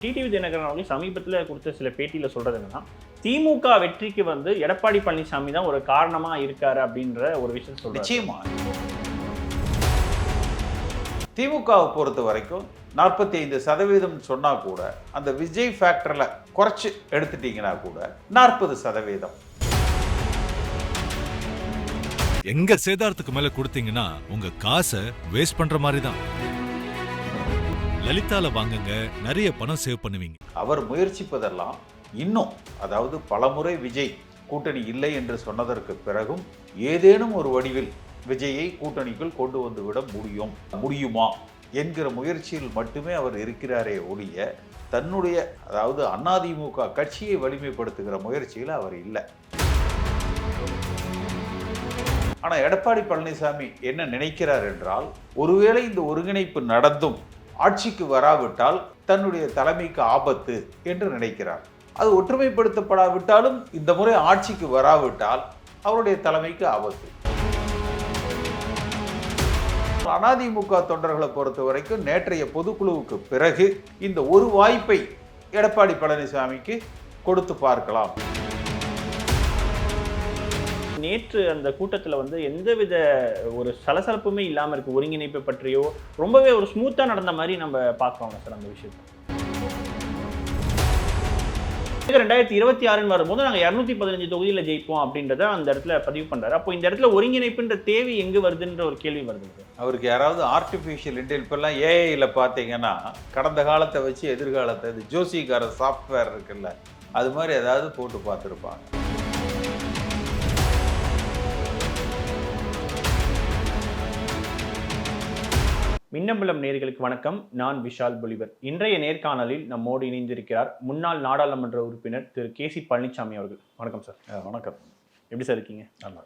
TTV Dinakaran அவர்கள் சமீபத்தில் கொடுத்த சில பேட்டியில் சொல்றது என்னன்னா திமுக வெற்றிக்கு வந்து எடப்பாடி பழனிசாமி தான் ஒரு காரணமா இருக்காரு அப்படின்ற ஒரு விஷயம் சொல்றாரு. நிச்சயமா. திமுகவை பொறுத்த வரைக்கும் நாற்பத்தி ஐந்து சதவீதம் சொன்னா கூட அந்த விஜய் ஃபேக்டர்ல குறைச்சு எடுத்துட்டீங்கன்னா கூட நாற்பது சதவீதம். எங்க சேதாரத்துக்கு மேல கொடுத்தீங்கன்னா உங்க காசை வேஸ்ட் பண்ற மாதிரி தான் லலிதால வாங்குங்க நிறைய பணம் சேவ் பண்ணுவீங்க. அவர் முயற்சிப்பதெல்லாம் இன்னும் அதாவது பலமுறை விஜய் கூட்டணி இல்லை என்று சொன்னதற்கு பிறகும் ஏதேனும் ஒரு வடிவில் விஜயை கூட்டணிக்குள் கொண்டு வந்து விட முடியும் முடியுமா என்கிற முயற்சியில் மட்டுமே அவர் இருக்கிறாரே ஒழிய தன்னுடைய அதாவது அதிமுக கட்சியை வலிமைப்படுத்துகிற முயற்சியில் அவர் இல்லை. ஆனால் எடப்பாடி பழனிசாமி என்ன நினைக்கிறார் என்றால் ஒருவேளை இந்த ஒருங்கிணைப்பு நடந்தும் ஆட்சிக்கு வராவிட்டால் தன்னுடைய தலைமைக்கு ஆபத்து என்று நினைக்கிறார். அது ஒற்றுமைப்படுத்தப்படாவிட்டாலும் இந்த முறை ஆட்சிக்கு வராவிட்டால் அவருடைய தலைமைக்கு ஆபத்து. அதிமுக தொண்டர்களை பொறுத்த வரைக்கும் நேற்றைய பொதுக்குழுவுக்கு பிறகு இந்த ஒரு வாய்ப்பை எடப்பாடி பழனிசாமிக்கு கொடுத்து பார்க்கலாம். நேற்று அந்த கூட்டத்தில் வந்து எந்தவித ஒரு சலசலப்புமே இல்லாமல் இருக்கு. ஒருங்கிணைப்பு பற்றியோ ரொம்பவே ஒரு ஸ்மூத்தாக நடந்த மாதிரி நம்ம பார்க்குறோங்க சார் அந்த விஷயத்தை. ரெண்டாயிரத்தி இருபத்தி ஆறுன்னு வரும்போது நாங்கள் இரநூத்தி பதினஞ்சு தொகுதியில் ஜெயிப்போம் அப்படின்றத அந்த இடத்துல பதிவு பண்ணுறாரு அப்போ இந்த இடத்துல ஒருங்கிணைப்புன்ற தேவை எங்கே வருதுன்ற ஒரு கேள்வி வருது அவருக்கு யாராவது ஆர்டிஃபிஷியல் இன்டெலிப்பெல்லாம் ஏஐயில் பார்த்தீங்கன்னா கடந்த காலத்தை வச்சு எதிர்காலத்தை இது ஜோசிகார சாஃப்ட்வேர் இருக்குல்ல அது மாதிரி ஏதாவது போட்டு பார்த்துருப்பாங்க. மின்னம்பலம் நேர்களுக்கு வணக்கம். நான் விஷால் பொலிவர். இன்றைய நேர்காணலில் நம்மோடு இணைந்திருக்கிறார் முன்னாள் நாடாளுமன்ற உறுப்பினர் திரு. கே. சி. பழனிசாமி அவர்கள். வணக்கம் சார். வணக்கம். எப்படி சார் இருக்கீங்க? நல்லா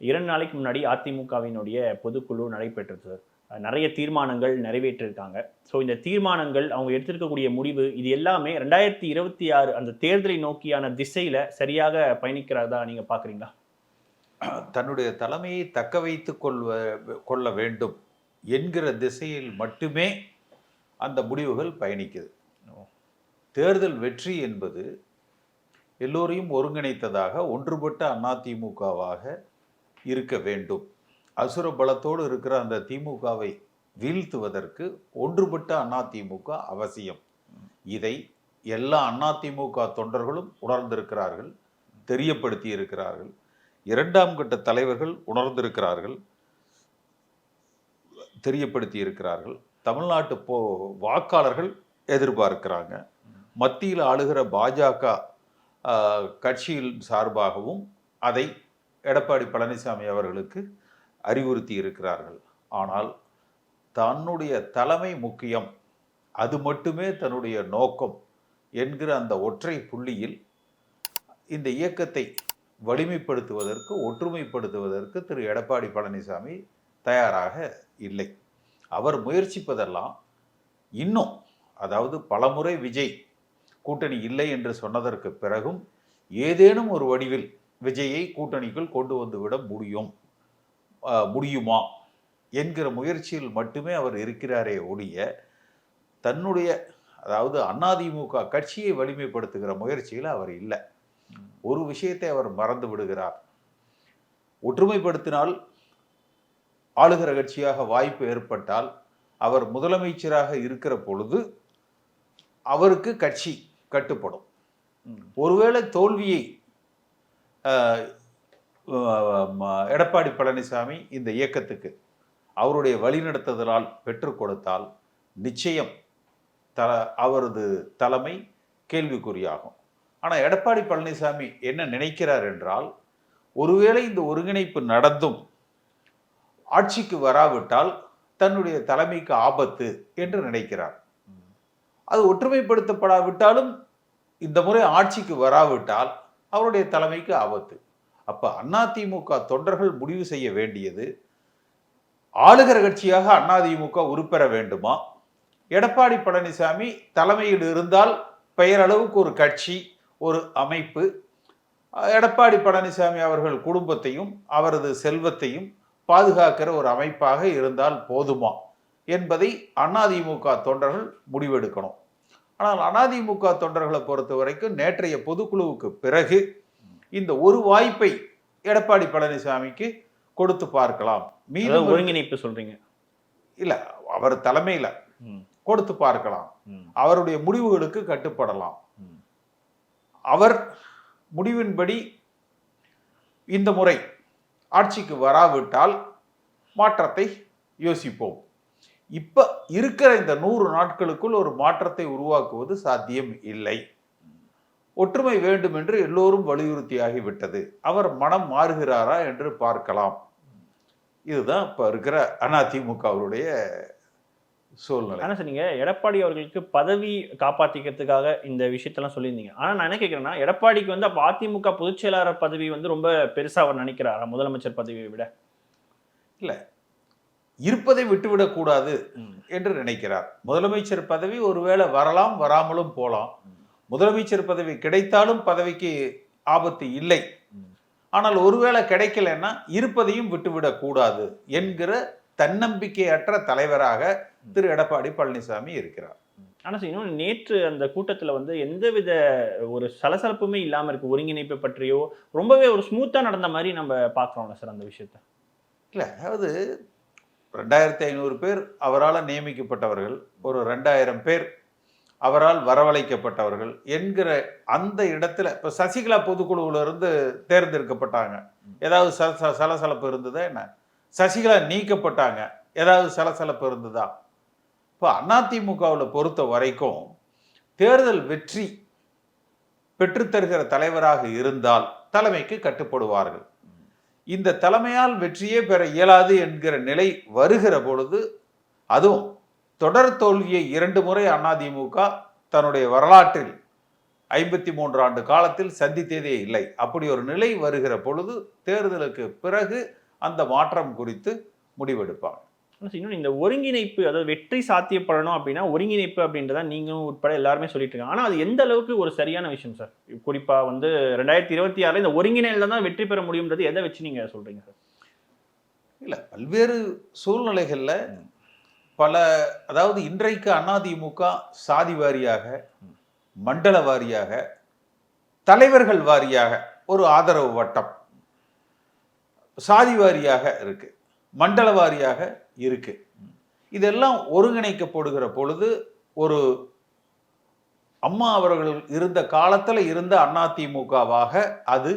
இரண்டு நாளைக்கு முன்னாடி அதிமுகவினுடைய பொதுக்குழு நடைபெற்றது சார். நிறைய தீர்மானங்கள் நிறைவேற்றிருக்காங்க. ஸோ இந்த தீர்மானங்கள் அவங்க எடுத்திருக்கக்கூடிய முடிவு இது எல்லாமே ரெண்டாயிரத்தி இருபத்தி ஆறு அந்த தேர்தலை நோக்கியான திசையில சரியாக பயணிக்கிறதா நீங்க பாக்குறீங்களா? தன்னுடைய தலைமையை தக்க வைத்து கொள்வ கொள்ள வேண்டும். என்கிற திசையில் மட்டுமே அந்த முடிவுகள் பயணிக்குது. தேர்தல் வெற்றி என்பது எல்லோரையும் ஒருங்கிணைத்ததாக ஒன்றுபட்ட அதிமுகவாக இருக்க வேண்டும். அசுர பலத்தோடு இருக்கிற அந்த திமுகவை வீழ்த்துவதற்கு ஒன்றுபட்ட அதிமுக அவசியம். இதை எல்லா அதிமுக தொண்டர்களும் உணர்ந்திருக்கிறார்கள் தெரியப்படுத்தி இருக்கிறார்கள் இரண்டாம் கட்ட தலைவர்கள் உணர்ந்திருக்கிறார்கள். தெரியப்படுத்தி இருக்கிறார்கள். தமிழ்நாட்டு போ வாக்காளர்கள் எதிர்பார்க்கிறாங்க. மத்தியில் ஆளுகிற பாஜக கட்சியில் சார்பாகவும் அதை எடப்பாடி பழனிசாமி அவர்களுக்கு அறிவுறுத்தி இருக்கிறார்கள். ஆனால் தன்னுடைய தலைமை முக்கியம் அது மட்டுமே தன்னுடைய நோக்கம் என்கிற அந்த ஒற்றை புள்ளியில் இந்த இயக்கத்தை வலிமைப்படுத்துவதற்கு ஒற்றுமைப்படுத்துவதற்கு திரு எடப்பாடி பழனிசாமி தயாராக இல்லை. அவர் முயற்சிப்பதெல்லாம் இன்னும் அதாவது பலமுறை விஜய் கூட்டணி இல்லை என்று சொன்னதற்கு பிறகும் ஏதேனும் ஒரு வடிவில் விஜயை கூட்டணிக்குள் கொண்டு வந்து விட முடியும் முடியுமா என்கிற முயற்சியில் மட்டுமே அவர் இருக்கிறாரே ஒழிய தன்னுடைய அதாவது அதிமுக கட்சியை வலிமைப்படுத்துகிற முயற்சியில் அவர் இல்லை. ஒரு விஷயத்தை அவர் மறந்து விடுகிறார். ஒற்றுமைப்படுத்தினால் ஆளுகிற கட்சியாக வாய்ப்பு ஏற்பட்டால் அவர் முதலமைச்சராக இருக்கிற பொழுது அவருக்கு கட்சி கட்டுப்படும். ஒருவேளை தோல்வியை எடப்பாடி பழனிசாமி இந்த இயக்கத்துக்கு அவருடைய வழிநடத்துதலால் பெற்றுக் கொடுத்தால் நிச்சயம் த அவரது தலைமை கேள்விக்குறியாகும். ஆனால் எடப்பாடி பழனிசாமி என்ன நினைக்கிறார் என்றால் ஒருவேளை இந்த ஒருங்கிணைப்பு நடந்தும் ஆட்சிக்கு வராவிட்டால் தன்னுடைய தலைமைக்கு ஆபத்து என்று நினைக்கிறார். அது ஒற்றுமைப்படுத்தப்படாவிட்டாலும் இந்த முறை ஆட்சிக்கு வராவிட்டால் அவருடைய தலைமைக்கு ஆபத்து. அப்போ அதிமுக தொண்டர்கள் முடிவு செய்ய வேண்டியது ஆளுகிற கட்சியாக அதிமுக உருப்பெற வேண்டுமா? எடப்பாடி பழனிசாமி தலைமையில் இருந்தால் பெயரளவுக்கு ஒரு கட்சி ஒரு அமைப்பு எடப்பாடி பழனிசாமி அவர்கள் குடும்பத்தையும் அவரது செல்வத்தையும் பாதுகாக்கிற ஒரு அமைப்பாக இருந்தால் போதுமா என்பதை அதிமுக தொண்டர்கள் முடிவெடுக்கணும். ஆனால் அதிமுக தொண்டர்களை பொறுத்த வரைக்கும் நேற்றைய பொதுக்குழுவுக்கு பிறகு இந்த ஒரு வாய்ப்பை எடப்பாடி பழனிசாமிக்கு கொடுத்து பார்க்கலாம். மீண்டும் ஒருங்கிணைப்பு சொல்றீங்க. இல்ல அவர் தலைமையில கொடுத்து பார்க்கலாம். அவருடைய முடிவுகளுக்கு கட்டுப்படலாம். அவர் முடிவின்படி இந்த முறை ஆட்சிக்கு வராவிட்டால் மாற்றத்தை யோசிப்போம். இப்போ இருக்கிற இந்த நூறு நாட்களுக்குள் ஒரு மாற்றத்தை உருவாக்குவது சாத்தியம் இல்லை. ஒற்றுமை வேண்டும் என்று எல்லோரும் வலியுறுத்தியாகிவிட்டது. அவர் மனம் மாறுகிறாரா என்று பார்க்கலாம். இதுதான் இப்போ இருக்கிற அதிமுகவுடைய சூழ்நிலை. ஆனா சார் நீங்க எடப்பாடி அவர்களுக்கு பதவி காப்பாத்திக்கிறதுக்காக இந்த விஷயத்தெல்லாம் சொல்லியிருந்தீங்க. ஆனா நான் என்ன கேட்கிறேன்னா எடப்பாடிக்கு வந்து அப்ப அதிமுக பொதுச் செயலாளர் பதவி வந்து ரொம்ப பெருசா அவர் நினைக்கிறாரா முதலமைச்சர் பதவியை விட? இருப்பதை விட்டுவிடக் கூடாது ம், என்று நினைக்கிறார். முதலமைச்சர் பதவி ஒருவேளை வரலாம் வராமலும் போலாம். முதலமைச்சர் பதவி கிடைத்தாலும் பதவிக்கு ஆபத்து இல்லை. ஆனால் ஒருவேளை கிடைக்கலன்னா இருப்பதையும் விட்டுவிடக் கூடாது என்கிற தன்னம்பிக்கையற்ற தலைவராக திரு எடப்பாடி பழனிசாமி இருக்கிறார். ஆனா சார் இன்னொன்று நேற்று அந்த கூட்டத்துல வந்து எந்தவித ஒரு சலசலப்புமே இல்லாம இருக்கு ஒருங்கிணைப்பு பற்றியோ ரொம்பவே ஒரு ஸ்மூத்தா நடந்த மாதிரி நம்ம பாக்குறோம்ல சார் அந்த விஷயத்த. இல்லை அதாவது ரெண்டாயிரத்தி ஐநூறு பேர் அவரால் நியமிக்கப்பட்டவர்கள் ஒரு ரெண்டாயிரம் பேர் அவரால் வரவழைக்கப்பட்டவர்கள் என்கிற அந்த இடத்துல இப்போ சசிகலா பொதுக்குழுவுல இருந்து தேர்ந்தெடுக்கப்பட்டாங்க. ஏதாவது ச- சலசலப்பு இருந்ததா என்ன? சசிகலா நீக்கப்பட்டாங்க. ஏதாவது சலசலப்பு இருந்ததா? இப்போ அதிமுகவில் பொறுத்த வரைக்கும் தேர்தல் வெற்றி பெற்றுத்தருகிற தலைவராக இருந்தால் தலைமைக்கு கட்டுப்படுவார்கள். இந்த தலைமையால் வெற்றியே பெற இயலாது என்கிற நிலை வருகிற பொழுது அதுவும் தொடர் தோல்வியை இரண்டு முறை அதிமுக தன்னுடைய வரலாற்றில் ஐம்பத்தி மூன்று ஆண்டு காலத்தில் சந்தித்ததே இல்லை. அப்படி ஒரு நிலை வருகிற பொழுது தேர்தலுக்கு பிறகு அந்த மாற்றம் குறித்து முடிவெடுப்பாங்க. இன்னொன்று இந்த ஒருங்கிணைப்பு அதாவது வெற்றி சாத்தியப்படணும் அப்படின்னா ஒருங்கிணைப்பு அப்படின்றத நீங்களும் உட்பட எல்லாருமே சொல்லிட்டு இருக்காங்க. ஆனால் அது எந்த அளவுக்கு ஒரு சரியான விஷயம் சார்? குறிப்பாக வந்து ரெண்டாயிரத்தி இருபத்தி ஆறுல இந்த ஒருங்கிணைல தான் வெற்றி பெற முடியும்ன்றது எதை வச்சு நீங்கள் சொல்றீங்க சார்? இல்லை பல்வேறு சூழ்நிலைகளில் பல அதாவது இன்றைக்கு அதிமுக சாதி வாரியாக மண்டல வாரியாக தலைவர்கள் வாரியாக ஒரு ஆதரவு வட்டம் சாதி வாரியாக இருக்கு. மண்டல வாரியாக இருக்கு. இதெல்லாம் ஒருங்கிணைக்கப்படுகிற பொழுது ஒரு அம்மா அவர்கள் இருந்த காலத்தில் இருந்த அதிமுகவாக அது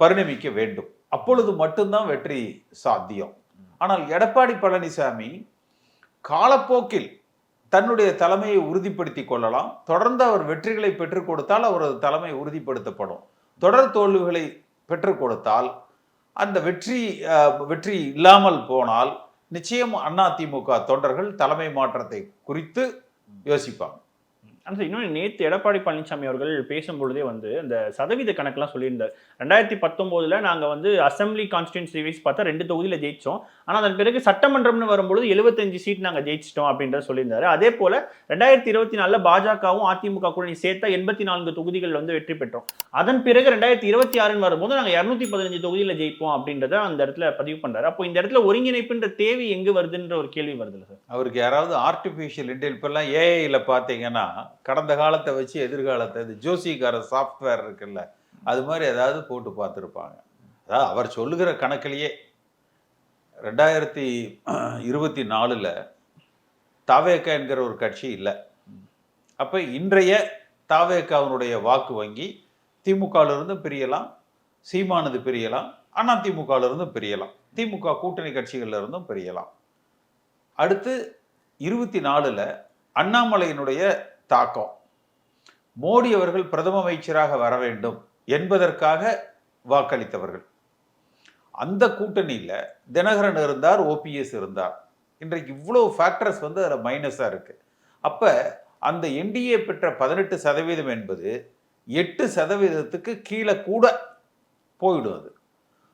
பரிணமிக்க வேண்டும். அப்பொழுது மட்டும்தான் வெற்றி சாத்தியம். ஆனால் எடப்பாடி பழனிசாமி காலப்போக்கில் தன்னுடைய தலைமையை உறுதிப்படுத்தி கொள்ளலாம். தொடர்ந்து அவர் வெற்றிகளை பெற்றுக் கொடுத்தால் அவரது தலைமை உறுதிப்படுத்தப்படும். தொடர் தோல்விகளை பெற்றுக் கொடுத்தால் அந்த வெற்றி வெற்றி இல்லாமல் போனால் நிச்சயம் அதிமுக தொண்டர்கள் தலைமை மாற்றத்தை குறித்து யோசிப்பாங்க. ஆனா சார் இன்னொன்று நேற்று எடப்பாடி பழனிசாமி அவர்கள் பேசும்பொழுதே வந்து அந்த சதவீத கணக்கெலாம் சொல்லியிருந்தார். ரெண்டாயிரத்தி பத்தொம்போதில் நாங்கள் வந்து அசம்பிளி கான்ஸ்டியூன்சி வைஸ் பார்த்தா ரெண்டு தொகுதியில் ஜெயித்தோம் ஆனால் அதன் பிறகு சட்டமன்றம்னு வரும்பொழுது எழுபத்தஞ்சு சீட் நாங்கள் ஜெயிச்சிட்டோம் அப்படின்றத சொல்லியிருந்தார். அதே போல் ரெண்டாயிரத்தி இருபத்தி நாலில் பாஜகவும் அதிமுக கூட்டணி சேர்த்தா எண்பத்தி நான்கு தொகுதிகள் வந்து வெற்றி பெற்றோம். அதன் பிறகு ரெண்டாயிரத்தி இருபத்தி ஆறுன்னு வரும்போது நாங்கள் இரநூத்தி பதினஞ்சு தொகுதியில் ஜெயிப்போம் அப்படின்றத அந்த இடத்துல பதிவு பண்ணுறாரு அப்போ இந்த இடத்துல ஒருங்கிணைப்புன்ற தேவை எங்கே வருதுன்ற ஒரு கேள்வி வருதுல்ல சார். அவருக்கு யாராவது ஆர்டிஃபிஷியல் இன்டெல் ஏஐயில் பார்த்தீங்கன்னா கடந்த காலத்தை வச்சு எதிர்காலத்தை இந்த ஜோசிக்கார சாஃப்ட்வேர் இருக்குல்ல அது மாதிரி ஏதாவது போட்டு பார்த்துருப்பாங்க. அதாவது அவர் சொல்லுகிற கணக்கிலேயே ரெண்டாயிரத்தி இருபத்தி நாலில் தாவேக்கா என்கிற ஒரு கட்சி இல்லை. அப்போ இன்றைய தாவேக்காவினுடைய வாக்கு வங்கி திமுகவிலிருந்து பிரியலாம் சீமானது பிரியலாம் அதிமுகவிலிருந்து பிரியலாம் திமுக கூட்டணி கட்சிகள்ல இருந்தும் பிரியலாம். அடுத்து இருபத்தி நாலில் அண்ணாமலையினுடைய தாக்கம். மோடி அவர்கள் பிரதம அமைச்சராக வர வேண்டும் என்பதற்காக வாக்களித்தவர்கள். அந்த கூட்டணியில் தினகரன் இருந்தார் ஓபிஎஸ் இருந்தார். இன்றைக்கு இவ்வளோ ஃபேக்டர்ஸ் வந்து அதில் மைனஸாக இருக்குது அப்போ அந்த என்டிஏ பெற்ற பதினெட்டு சதவீதம் என்பது எட்டு சதவீதத்துக்கு கீழே கூட போயிடும் அது.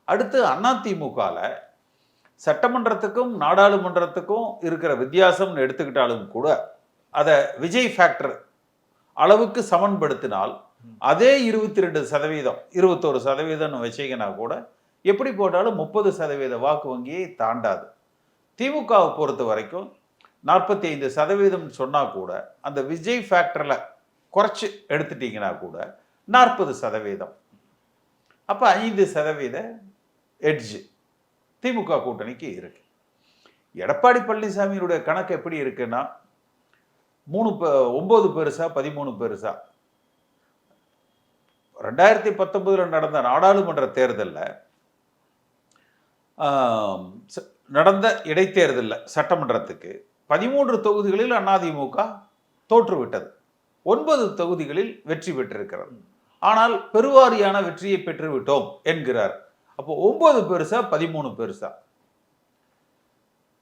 அடுத்து அதிமுகவில் சட்டமன்றத்துக்கும் நாடாளுமன்றத்துக்கும் இருக்கிற வித்தியாசம்னு எடுத்துக்கிட்டாலும் கூட அதை விஜய் ஃபேக்டர் அளவுக்கு சமன்படுத்தினால் அதே இருபத்தி ரெண்டு சதவீதம் இருபத்தோரு சதவீதம்னு வச்சீங்கன்னா கூட எப்படி போட்டாலும் முப்பது சதவீத வாக்கு வங்கியை தாண்டாது. திமுகவை பொறுத்த வரைக்கும் நாற்பத்தி ஐந்து சதவீதம் சொன்னால் கூட அந்த விஜய் ஃபேக்டரில் குறைச்சி எடுத்துட்டீங்கன்னா கூட நாற்பது சதவீதம். அப்போ ஐந்து சதவீத எட்ஜ் திமுக கூட்டணிக்கு இருக்கு. எடப்பாடி பழனிசாமியினுடைய கணக்கு எப்படி இருக்குன்னா மூணு ப- ஒன்பது பெருசா பதிமூணு பெருசா. ரெண்டாயிரத்தி பத்தொன்பதுல நடந்த நாடாளுமன்ற தேர்தலில் ச- நடந்த இடைத்தேர்தலில் சட்டமன்றத்துக்கு பதிமூன்று தொகுதிகளில் அதிமுக தோற்றுவிட்டது. ஒன்பது தொகுதிகளில் வெற்றி பெற்றிருக்கிறது. ஆனால் பெருவாரியான வெற்றியை பெற்றுவிட்டோம் என்கிறார். அப்போ ஒன்பது பெருசா பதிமூணு பெருசா?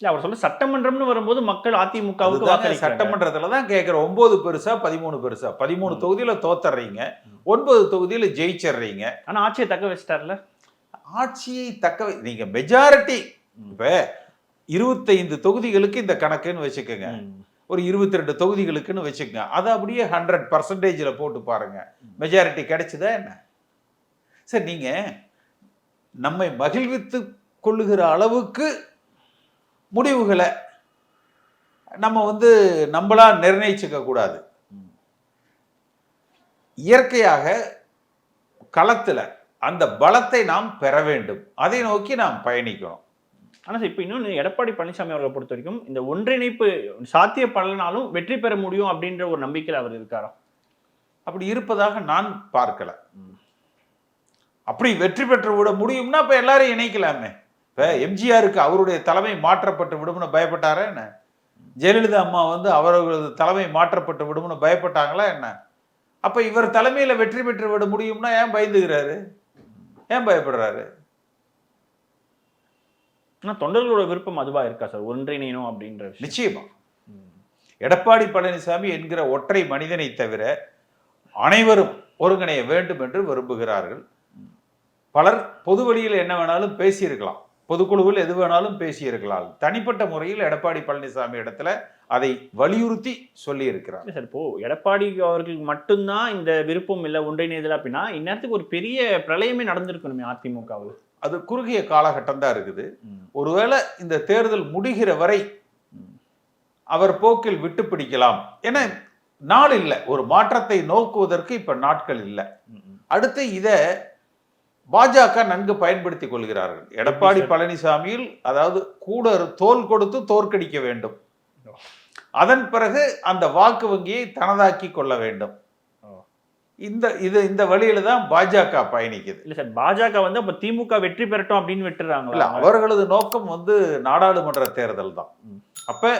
இல்ல அவர் சொல்ல சட்டமன்றம்னு வரும்போது மக்கள் அதிமுகவுக்கு வாக்களிக்கிறாங்க. சட்டமன்றத்துல தான் கேட்குறோம் ஒன்பது பெருசா பதிமூணு பெருசா. பதிமூணு தொகுதியில தோத்தர்றீங்க ஒன்பது தொகுதியில ஜெயிச்சிடுறீங்க ஆனா ஆட்சியை தக்க வச்சிட்டார்ல? ஆட்சியை தக்க வை- நீங்க மெஜாரிட்டி இப்ப இருபத்தைந்து தொகுதிகளுக்கு இந்த கணக்குன்னு வச்சுக்கோங்க. ஒரு இருபத்தி ரெண்டு தொகுதிகளுக்குன்னு வச்சுக்கோங்க. அதை அப்படியே ஹண்ட்ரட் பர்சன்டேஜில் போட்டு பாருங்க. மெஜாரிட்டி கிடைச்சதா என்ன? சரி நீங்க நம்மை மகிழ்வித்து கொள்ளுகிற அளவுக்கு முடிவுகளை நம்ம வந்து நம்மளா நிர்ணயிச்சுக்க கூடாது. இயற்கையாக களத்துல அந்த பலத்தை நாம் பெற வேண்டும். அதை நோக்கி நாம் பயணிக்கணும். ஆனா சார், இப்ப இன்னொன்னு எடப்பாடி பழனிசாமி அவர்களை பொறுத்த வரைக்கும் இந்த ஒன்றிணைப்பு சாத்தியப்படலனாலும் வெற்றி பெற முடியும் அப்படின்ற ஒரு நம்பிக்கையில் அவர் இருக்காரா? அப்படி இருப்பதாக நான் பார்க்கல. அப்படி வெற்றி பெற்று விட முடியும்னா இப்ப எல்லாரும் இணைக்கலாமே. இப்ப எம்ஜிஆருக்கு அவருடைய தலைமை மாற்றப்பட்டு விடும்னு பயப்பட்டாரா என்ன? ஜெயலலிதா அம்மா வந்து அவர்களது தலைமை மாற்றப்பட்டு விடும்னு பயப்பட்டாங்களா என்ன? அப்ப இவர் தலைமையில வெற்றி பெற்று விட முடியும்னா ஏன் பயந்துகிறாரு? ஏன் பயப்படுறாரு? ஆனா தொண்டர்களோட விருப்பம் அதுவா இருக்கா சார்? ஒன்றிணையணும் அப்படின்ற நிச்சயமா. எடப்பாடி பழனிசாமி என்கிற ஒற்றை மனிதனை தவிர அனைவரும் ஒருங்கிணைய வேண்டும் என்று விரும்புகிறார்கள். பலர் பொது வழியில் என்ன வேணாலும் பேசியிருக்கலாம். பொதுக்குழுவில் எது வேணாலும் பேசியிருக்கலாம். தனிப்பட்ட முறையில் எடப்பாடி பழனிசாமி இடத்துல அதை வலியுறுத்தி சொல்லி இருக்கிறார் சார் இப்போ எடப்பாடி அவர்களுக்கு மட்டும்தான் இந்த விருப்பம் இல்லை ஒன்றிணைதல் அப்படின்னா இந்நேரத்துக்கு ஒரு பெரிய பிரளயமே நடந்திருக்கணுமே அதிமுகவில். அது குறுகிய காலகட்டம் தான் இருக்குது. ஒருவேளை இந்த தேர்தல் முடிகிற வரை அவர் போக்கில் விட்டு பிடிக்கலாம். ஏன்னா நாள் இல்லை. ஒரு மாற்றத்தை நோக்குவதற்கு இப்ப நாட்கள் இல்லை. அடுத்து இத பாஜக நன்கு பயன்படுத்திக் கொள்கிறார்கள். எடப்பாடி? பழனிசாமியில் அதாவது கூட தோல் கொடுத்து தோற்கடிக்க வேண்டும். அதன் பிறகு அந்த வாக்கு வங்கியை தனதாக்கி கொள்ள வேண்டும். இந்த இது இந்த வழியில தான் பாஜக பயணிக்குது. இல்ல சார் பாஜக வந்து அப்ப திமுக வெற்றி பெறட்டும் அப்படின்னு இல்ல விட்டுறாங்களா அவர்களது நோக்கம் வந்து நாடாளுமன்ற தேர்தல் தான். அப்ப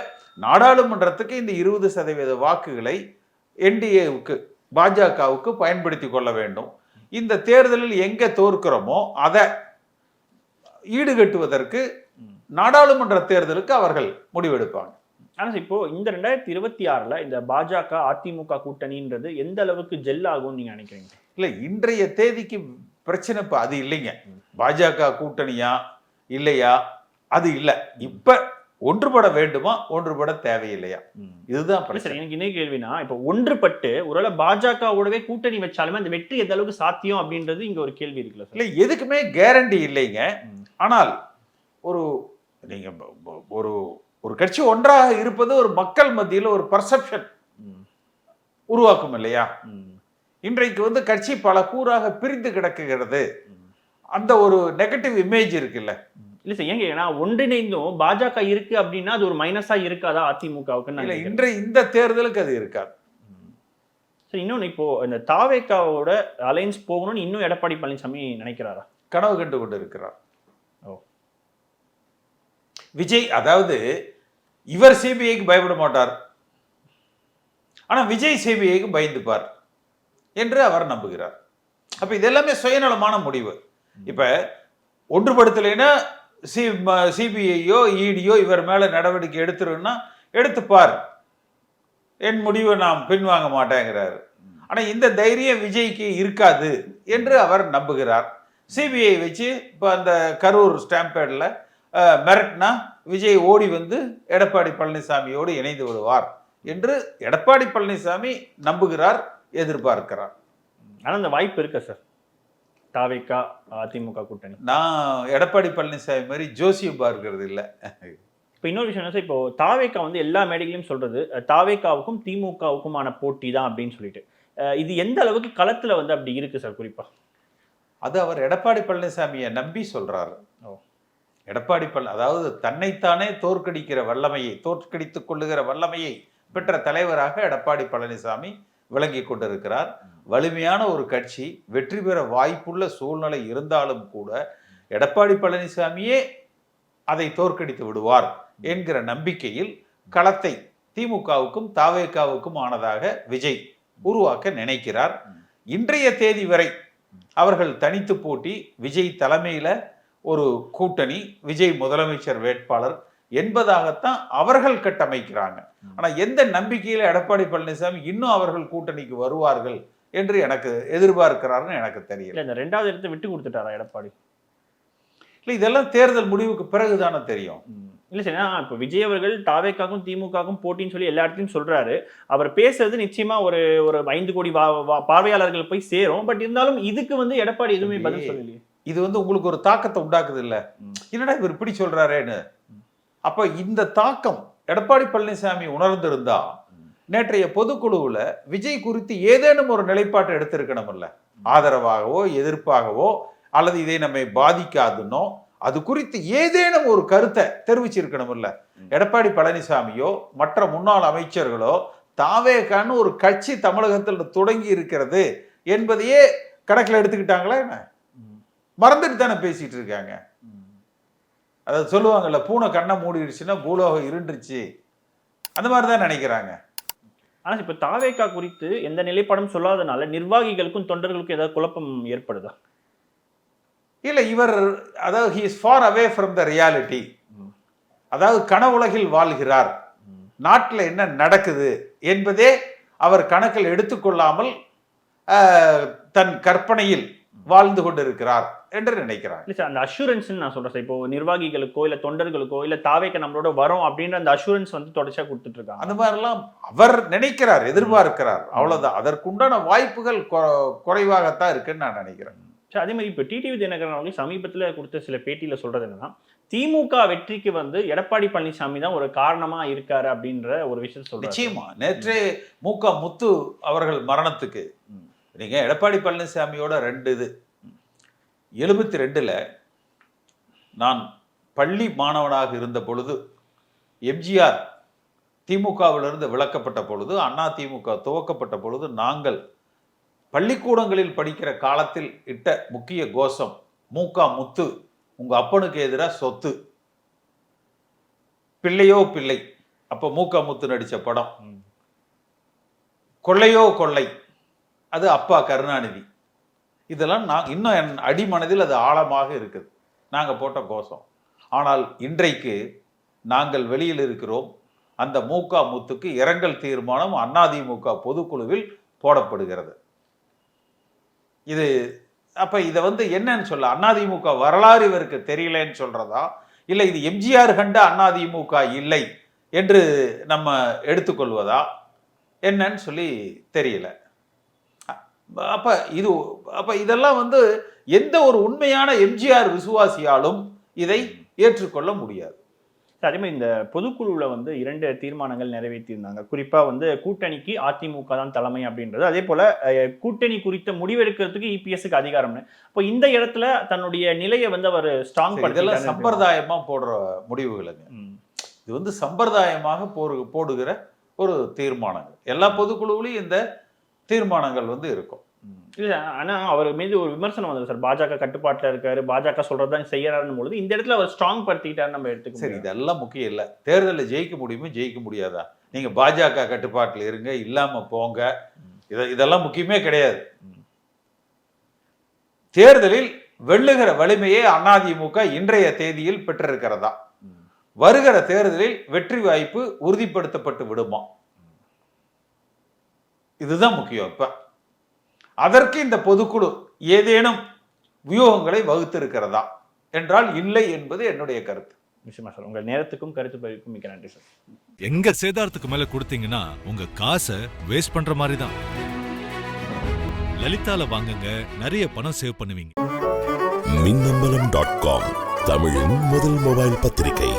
நாடாளுமன்றத்துக்கு இந்த இருபது சதவீத வாக்குகளை என்டிஏவுக்கு பாஜகவுக்கு பயன்படுத்தி கொள்ள வேண்டும். இந்த தேர்தலில் எங்க தோற்கிறோமோ அதை ஈடுகட்டுவதற்கு. நாடாளுமன்ற தேர்தலுக்கு அவர்கள் முடிவெடுப்பாங்க. ஆனா சார், இப்போ இந்த ரெண்டாயிரத்தி இருபத்தி ஆறுல இந்த பாஜக அதிமுக கூட்டணின்றது எந்த அளவுக்கு ஜெல் ஆகும்னு நீங்க நினைக்கிறீங்க? இல்ல இன்றைய தேதிக்கு பிரச்சனை இப்ப அது இல்லைங்க. பாஜக கூட்டணியா இல்லையா? அது இல்ல. இப்ப ஒன்றுபட வேண்டுமா ஒன்றுபட தேவையில்லையா? இதுதான் பிரச்சனை. எனக்கு என்ன கேள்வினா இப்போ ஒன்றுபட்டு ஒருவேளை பாஜகவோடவே கூட்டணி வச்சாலுமே அந்த வெற்றி எந்த அளவுக்கு சாத்தியம் அப்படின்றது இங்க ஒரு கேள்வி இருக்குல்ல இல்ல எதுக்குமே கேரண்டி இல்லைங்க. ஆனால் ஒரு நீங்க ஒரு ஒரு கட்சி ஒன்றாக இருப்பது ஒரு மக்கள் மத்தியில் ஒரு பர்செப்ஷன். உருவாக்கும் இல்லையா. இன்றைக்கு வந்து கட்சி பல கூறாக பிரிந்து கிடக்குகிறது. அந்த ஒரு நெகட்டிவ் இமேஜ் இருக்குல்ல. இல்ல சார் ஏங்க ஏன்னா ஒன்றிணைந்தும். பாஜக இருக்கு அப்படின்னா அது ஒரு மைனஸா இருக்காதா அதிமுகவுக்கு இல்ல இன்றைய இந்த தேர்தலுக்கு அது இருக்காது. சார் இன்னொன்னு இப்போ இந்த தாவேக்காவோட அலைன்ஸ் போகணும்னு இன்னும் எடப்பாடி பழனிசாமி நினைக்கிறாரா? கனவு கண்டு கொண்டு இருக்கிறார் ஓ. விஜய் அதாவது இவர் சிபிஐக்கு பயப்பட மாட்டார். ஆனா விஜய் சிபிஐக்கு பயந்துப்பார் என்று அவர் நம்புகிறார். அப்ப இது எல்லாமே சுயநலமான முடிவு. இப்ப ஒன்றுபடுத்தலைன்னா சி சிபிஐயோ இடியோ இவர் மேலே நடவடிக்கை எடுத்துருன்னா எடுத்துப்பார் என் முடிவை நாம் பின்வாங்க மாட்டேங்கிறார். ஆனால் இந்த தைரியம் விஜய்க்கு இருக்காது என்று அவர் நம்புகிறார். சிபிஐ வச்சு இப்போ அந்த கரூர் ஸ்டாம்பேடில் மிரட்னா விஜய் ஓடி வந்து எடப்பாடி பழனிசாமியோடு இணைந்து விடுவார் என்று எடப்பாடி பழனிசாமி நம்புகிறார் எதிர்பார்க்கிறார். ஆனால் அந்த வாய்ப்பு இருக்கா சார்? தாவேக்கா அதிமுக கூட்டணி. நான் எடப்பாடி பழனிசாமி மாதிரி ஜோசியம் பார்க்கறது இல்லை. இப்போ இன்னொரு விஷயம் என்ன சார் இப்போ தாவேக்கா வந்து எல்லா மேடைகளையும் சொல்றது தாவேக்காவுக்கும் திமுகவுக்குமான போட்டி தான் அப்படின்னு சொல்லிட்டு. இது எந்த அளவுக்கு களத்துல வந்து அப்படி இருக்கு சார் குறிப்பா? அது அவர் எடப்பாடி பழனிசாமியை நம்பி சொல்றாரு. ஓ. எடப்பாடி பழ அதாவது தன்னைத்தானே தோற்கடிக்கிற வல்லமையை தோற்கடித்துக் கொள்ளுகிற வல்லமையை பெற்ற தலைவராக எடப்பாடி பழனிசாமி விளங்கி கொண்டிருக்கிறார். வலிமையான ஒரு கட்சி வெற்றி பெற வாய்ப்புள்ள சூழ்நிலை இருந்தாலும் கூட எடப்பாடி பழனிசாமியே அதை தோற்கடித்து விடுவார் என்கிற நம்பிக்கையில் களத்தை திமுகவுக்கும் தாவேக்காவுக்கும் ஆனதாக விஜய் உருவாக்க நினைக்கிறார். இன்றைய தேதி வரை அவர்கள் தனித்து போட்டி விஜய் தலைமையில் ஒரு கூட்டணி விஜய் முதலமைச்சர் வேட்பாளர் என்பதாகத்தான் அவர்கள் கட்டமைக்கிறாங்க. ஆனால் எந்த நம்பிக்கையில் எடப்பாடி பழனிசாமி இன்னும் அவர்கள் கூட்டணிக்கு வருவார்கள் என்று எனக்கு எதிர்பார்க்கிறாருன்னு எனக்கு தெரியல. இல்ல இந்த ரெண்டாவது இடத்தை விட்டு கொடுத்துட்டாரா எடப்பாடி? இல்ல இதெல்லாம் தேர்தல் முடிவுக்கு பிறகுதானே தெரியும். இல்ல சார் இப்போ விஜய் அவர்கள் தாவேக்காக்கும் திமுகவுக்கும் போட்டின்னு சொல்லி எல்லா இடத்துலையும் சொல்றாரு. அவர் பேசுறது நிச்சயமா ஒரு ஒரு ஐந்து கோடி வா- வா- பார்வையாளர்கள் போய் சேரும். பட் இருந்தாலும் இதுக்கு வந்து எடப்பாடி எதுவுமே பதில் சொல்லலையே. இது வந்து உங்களுக்கு ஒரு தாக்கத்தை உண்டாக்குது இல்ல. என்னடா இவர் இப்படி சொல்றாரேன்னு? அப்ப இந்த தாக்கம் எடப்பாடி பழனிசாமி உணர்ந்திருந்தா நேற்றைய பொதுக்குழுவுல விஜய் குறித்து ஏதேனும் ஒரு நிலைப்பாட்டை எடுத்திருக்கணும்ல. ஆதரவாகவோ எதிர்ப்பாகவோ அல்லது இதை நம்மை பாதிக்காதுன்னோ அது குறித்து ஏதேனும் ஒரு கருத்தை தெரிவிச்சிருக்கணும்ல. எடப்பாடி பழனிசாமியோ மற்ற முன்னாள் அமைச்சர்களோ தாவேகான்னு ஒரு கட்சி தமிழகத்தில் தொடங்கி இருக்கிறது என்பதையே கணக்கில் எடுத்துக்கிட்டாங்களா என்ன? மறந்துட்டு தானே பேசிட்டு இருக்காங்க. அதாவது சொல்லுவாங்கல்ல பூனை கண்ணை மூடிடுச்சுன்னா பூலோகம் இருண்டுச்சு அந்த மாதிரி தான் நினைக்கிறாங்க. ஆனா இப்ப தாவேக்கா குறித்து எந்த நிலைப்பாடும் சொல்லாதனால நிர்வாகிகளுக்கும் தொண்டர்களுக்கும் ஏதாவது குழப்பம் ஏற்படுதா? இல்ல இவர் அதாவது he is far away from the reality அதாவது கனவுலகில் வாழ்கிறார். நாட்டில் என்ன நடக்குது என்பதே அவர் கணக்கில் எடுத்துக்கொள்ளாமல் தன் கற்பனையில் வாழ்ந்து கொண்டிருக்கிறார் என்று நினைக்கிறார். இல்ல சார் அந்த அஷூரன்ஸ் நான் சொல்றேன் சார். இப்போ நிர்வாகிகளுக்கோ இல்ல தொண்டர்களுக்கோ இல்ல தாவேக்க நம்மளோட வரோம் அப்படின்ற அந்த அஷூரன்ஸ் வந்து தொடர்ச்சியா கொடுத்துட்டு இருக்காங்க அந்த மாதிரிலாம் அவர் நினைக்கிறார் எதிர்பார்க்கிறார். அவ்வளவுதான். அதற்குண்டான வாய்ப்புகள் குறைவாகத்தான் இருக்குன்னு நான் நினைக்கிறேன். சார் அதே மாதிரி இப்போ டிடிவி தினகரன் அவர்கள் சமீபத்துல கொடுத்த சில பேட்டியில சொல்றது என்னன்னா திமுக வெற்றிக்கு வந்து எடப்பாடி பழனிசாமி தான் ஒரு காரணமா இருக்காரு அப்படின்ற ஒரு விஷயத்த சொல்றாரு. நிச்சயமா. நேற்றே மூக்க முத்து அவர்கள் மரணத்துக்கு. ம். நீங்க எடப்பாடி பழனிசாமியோட ரெண்டு இது எழுபத்தி ரெண்டுல நான் பள்ளி மாணவனாக இருந்த பொழுது எம்ஜிஆர் திமுகவிலிருந்து விலக்கப்பட்ட பொழுது அண்ணா திமுக துவக்கப்பட்ட பொழுது நாங்கள் பள்ளிக்கூடங்களில் படிக்கிற காலத்தில் இட்ட முக்கிய கோஷம் மூக்கா முத்து உங்க அப்பனுக்கு எதிராக சொத்து பிள்ளையோ பிள்ளை அப்ப மூக்கா முத்து நடிச்ச படம். கொள்ளையோ கொள்ளை அது அப்பா கருணாநிதி. இதெல்லாம் நான் இன்னும் என் அடிமனதில் அது ஆழமாக இருக்குது. நாங்கள் போட்ட கோஷம். ஆனால் இன்றைக்கு நாங்கள் வெளியில் இருக்கிறோம். அந்த மூக முத்துக்கு இரங்கல் தீர்மானம் அதிமுக பொதுக்குழுவில் போடப்படுகிறது. இது அப்போ இதை வந்து என்னன்னு சொல்ல அதிமுக வரலாறு இவருக்கு தெரியலன்னு சொல்கிறதா இல்லை இது எம்ஜிஆர் கண்ட அதிமுக இல்லை என்று நம்ம எடுத்துக்கொள்வதா? என்னன்னு சொல்லி தெரியல. அப்ப இது அப்ப இதெல்லாம் வந்து எந்த ஒரு உண்மையான எம்ஜிஆர் விசுவாசியாலும் இதை ஏற்றுக்கொள்ள முடியாது. சார், அதே மாதிரி இந்த பொதுக்குழுவில் வந்து இரண்டு தீர்மானங்கள் நிறைவேற்றியிருந்தாங்க. குறிப்பா வந்து கூட்டணிக்கு அதிமுக தான் தலைமை அப்படின்றது. அதே போல கூட்டணி குறித்த முடிவெடுக்கிறதுக்கு இபிஎஸ்க்கு அதிகாரம்னு. இப்போ இந்த இடத்துல தன்னுடைய நிலையை வந்து அவர் ஸ்ட்ராங் இதெல்லாம் சம்பிரதாயமா போடுற முடிவுகளுங்க இது வந்து சம்பிரதாயமாக போடு போடுகிற ஒரு தீர்மானங்கள். எல்லா பொதுக்குழுவிலையும் இந்த தீர்மானங்கள் வந்து இருக்கும். இல்ல ஆனா அவர் மீது ஒரு விமர்சனம் வந்தது சார். பாஜக கட்டுப்பாட்டுல இருக்காரு பாஜக சொல்றதுதான் செய்யறாருன்னு பொழுது இந்த இடத்துல அவர் ஸ்ட்ராங் படுத்திக்கிட்டாரு நம்ம எடுத்துக்க சரி. இதெல்லாம் முக்கியம் இல்லை. தேர்தலில் ஜெயிக்க முடியுமா ஜெயிக்க முடியாதா? நீங்க பாஜக கட்டுப்பாட்டில் இருங்க இல்லாம போங்க. இத இதெல்லாம் முக்கியமே கிடையாது. தேர்தலில் வெல்லுகிற வலிமையை அதிமுக இன்றைய தேதியில் பெற்றிருக்கிறதா? வருகிற தேர்தலில் வெற்றி வாய்ப்பு உறுதிப்படுத்தப்பட்டு விடுமா? இதுதான் முக்கியம் இப்ப. அதற்கு இந்த பொதுக்குழு ஏதேனும் வியூகங்களை வகுத்திருக்கிறதா என்றால் இல்லை என்பது என்னுடைய கருத்து. நிச்சயமா சார். உங்க நேரத்துக்கும் கருத்து பதிவுக்கும் மிக்க நன்றி சார். எங்க சேதாரத்துக்கு மேல கொடுத்தீங்கன்னா உங்க காசை வேஸ்ட் பண்ற மாதிரி தான். லலிதால வாங்குங்க நிறைய பணம் சேவ் பண்ணுவீங்க. மின்னம்பலம் டாட் காம் தமிழின் முதல் மொபைல் பத்திரிகை.